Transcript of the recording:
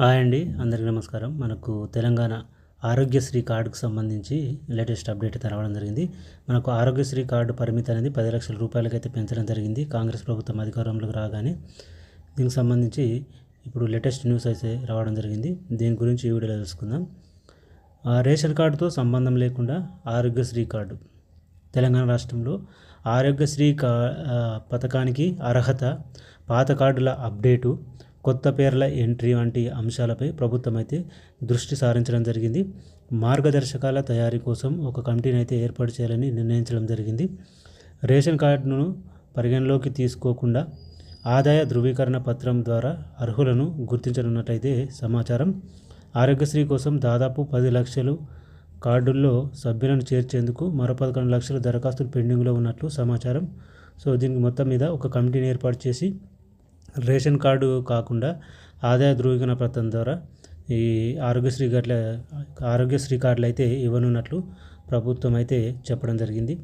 Hi అండి అందరికీ నమస్కారం. మనకు తెలంగాణ ఆరోగ్యశ్రీ కార్డుకు సంబంధించి లేటెస్ట్ అప్డేట్ అయితే రావడం జరిగింది. మనకు ఆరోగ్యశ్రీ కార్డు పరిమితి అనేది పది లక్షల రూపాయలకైతే పెంచడం జరిగింది. కాంగ్రెస్ ప్రభుత్వం అధికారంలోకి రాగానే దీనికి సంబంధించి ఇప్పుడు లేటెస్ట్ న్యూస్ అయితే రావడం జరిగింది. దీని గురించి ఈ వీడియోలో తెలుసుకుందాం. ఆ రేషన్ కార్డుతో సంబంధం లేకుండా ఆరోగ్యశ్రీ కార్డు. తెలంగాణ రాష్ట్రంలో ఆరోగ్యశ్రీ కా పథకానికి అర్హత పాత కార్డుల అప్డేటు కొత్త పేర్ల ఎంట్రీ వంటి అంశాలపై ప్రభుత్వం అయితే దృష్టి సారించడం జరిగింది. మార్గదర్శకాల తయారీ కోసం ఒక కమిటీని అయితే ఏర్పాటు చేయాలని నిర్ణయించడం జరిగింది. రేషన్ కార్డును పరిగణలోకి తీసుకోకుండా ఆదాయ ధృవీకరణ పత్రం ద్వారా అర్హులను గుర్తించనున్నట్టయితే సమాచారం. ఆరోగ్యశ్రీ కోసం దాదాపు పది లక్షలు కార్డుల్లో సభ్యులను చేర్చేందుకు మరో పదకొండు లక్షల దరఖాస్తులు పెండింగ్లో ఉన్నట్లు సమాచారం. సో దీనికి మొత్తం మీద ఒక కమిటీని ఏర్పాటు చేసి రేషన్ కార్డు కాకుండా ఆదాయ ధృవీకరణ పత్రం ద్వారా ఈ ఆరోగ్యశ్రీ గట్ల ఆరోగ్యశ్రీ కార్డులు అయితే ఇవ్వనున్నట్లు ప్రభుత్వం అయితే చెప్పడం జరిగింది.